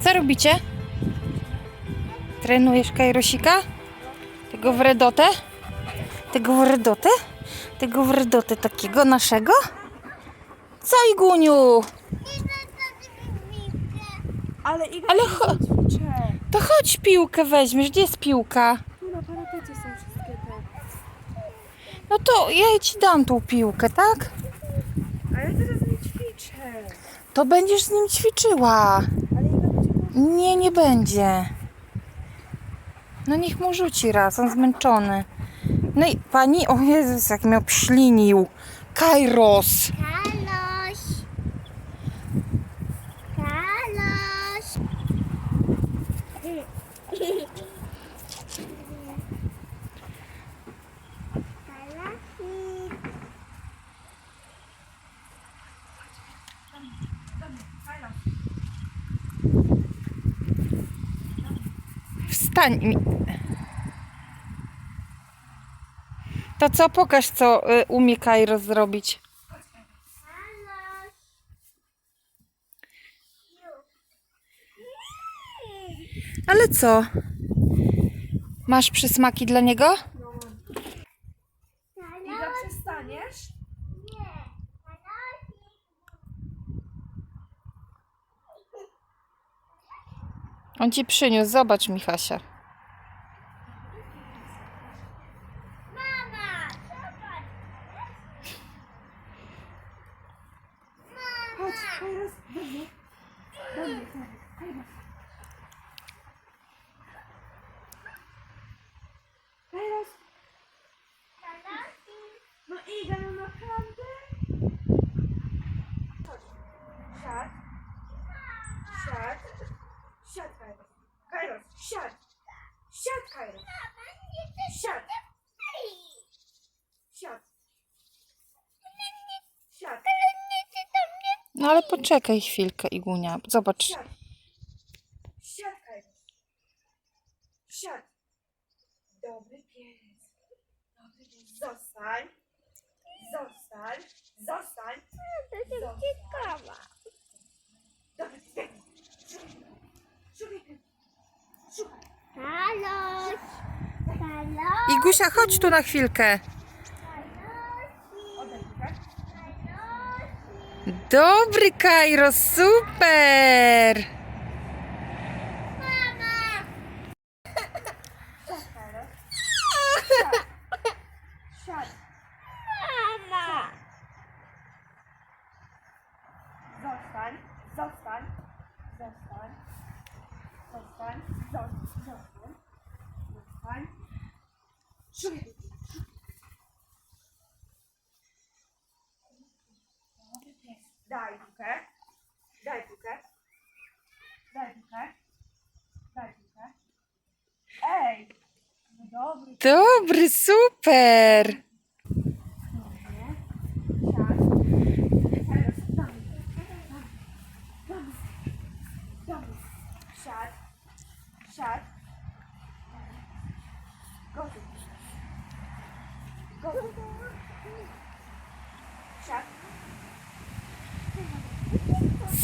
Co robicie? Trenujesz Kajrosika? Tego wredotę? Tego wredotę? Tego wredotę takiego naszego? Co Iguniu? Ale Iga Ale cho-. To chodź piłkę weźmiesz. Gdzie jest piłka? Tu na parapecie są wszystkie te. No to ja ci dam tą piłkę, tak? A ja teraz nie ćwiczę. To będziesz z nim ćwiczyła. Ale Iga będzie mówić. Nie, nie będzie. No niech mu rzuci raz, on zmęczony. No i pani, o Jezus, jak mnie obślinił. Kairos. Kaloś! Kalosi! Wstań mi. To co, pokaż co y, umie Kairos zrobić. Ale co? Masz przysmaki dla niego? Iga, przestaniesz? Nie! On ci przyniósł, zobacz Michasia. Mama! Zobacz! Chodź, Kairos, do mnie. Do mnie, Kairos. Kairos. Kalosi! No Iga, no naprawdę? Chodź. Siad. Siad. Siad, Kairos. Kairos, siad. Siad, Kairos. Siad. Siad. Siad. No ale poczekaj chwilkę, Igunia. Zobacz. Siad. Siad, Kairos. Siad. Dobry pies. Dobry pies. Zostań. Zostań. Zostań. To ciekawa. Dobry pies. Szukaj pies. Szukaj. Kaloś! Kaloś! Igusia, chodź tu na chwilkę. Oddaj piłkę. Dobry Kairos, super! Zostań. Zostań. Zostań. Zostań. Zostań. Zostań. Zostań piłkę. Dobry pies. Daj piłkę. Daj piłkę. Daj piłkę. Daj piłkę. Ej! No dobry Dobry, super! Siad. Teraz damy. Damy. Damy. Siad. Siad. Gotów. Gotów. Siad.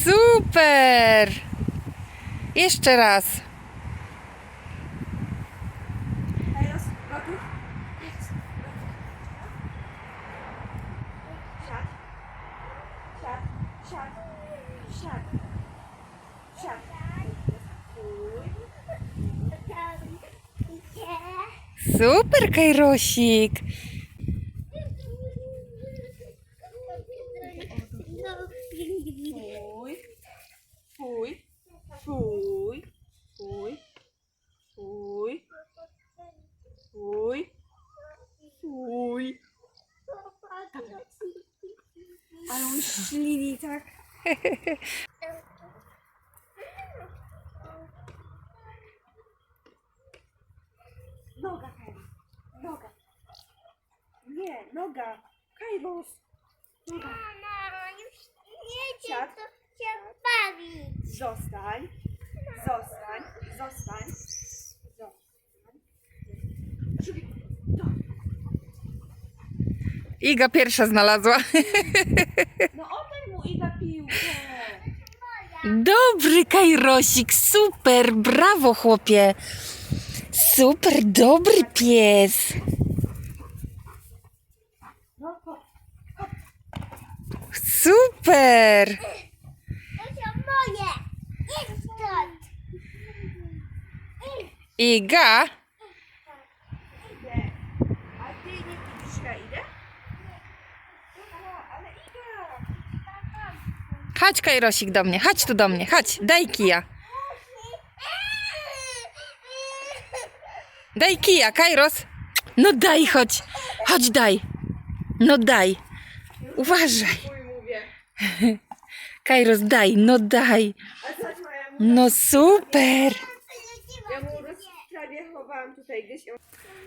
Super! Jeszcze raz. Teraz gotów. Siad. Siad. Siad. Siad. Siad. Stój. Super, Kairosik. Fuj. Fuj. Fuj. Fuj. Fuj. Fuj. Fuj. Ale on ślini tak. Noga, Kairos. Noga. Nie, noga. Kairos. Noga. Mama, już nie chcę się bawić. Zostań. Zostań. Zostań. Zostań. Szukaj. Iga pierwsza znalazła. No oddaj mu Iga piłkę. Do dobry, Kajrosik, super, brawo chłopie. Super, dobry pies. Super. Idź stąd. Iga, A ty nie widzisz, ja idę? Ale Iga! Chodź Kajrosik do mnie, chodź tu do mnie, chodź, daj kija. Daj kija, Kairos. No daj, chodź. Chodź, daj. No daj. Uważaj. Kairos, daj, no daj. No super.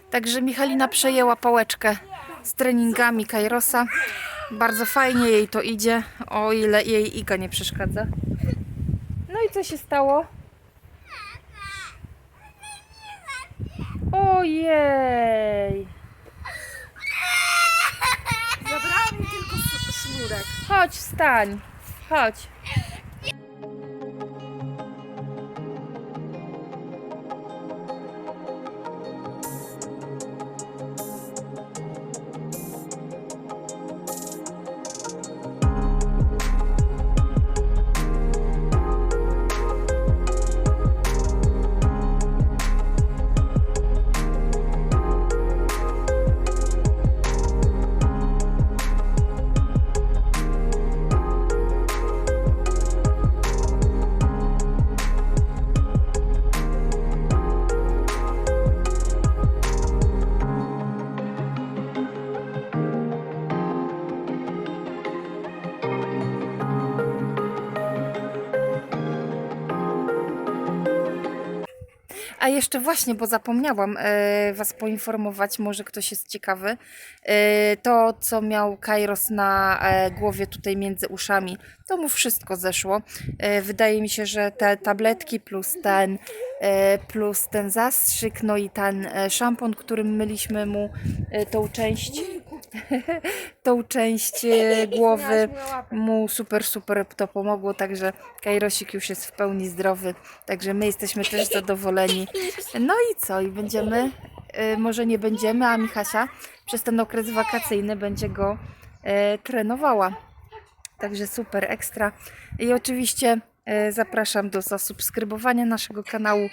Także Michalina przejęła pałeczkę z treningami Kairosa. Bardzo fajnie jej to idzie, o ile jej Iga nie przeszkadza. No i co się stało? Ojej! Zabrała mi tylko sznurek. Chodź, wstań. Chodź. Jeszcze właśnie, bo zapomniałam e, Was poinformować, może ktoś jest ciekawy. E, to, co miał Kairos na e, głowie tutaj między uszami, to mu wszystko zeszło. E, wydaje mi się, że te tabletki plus ten, e, plus ten zastrzyk, no i ten e, szampon, którym myliśmy mu e, tą część, tą część e, głowy mu super, super to pomogło, także Kajrosik już jest w pełni zdrowy, także my jesteśmy też zadowoleni. No i co? I będziemy, y, może nie będziemy, a Michasia przez ten okres wakacyjny będzie go y, trenowała. Także super, ekstra. I oczywiście zapraszam do zasubskrybowania naszego kanału,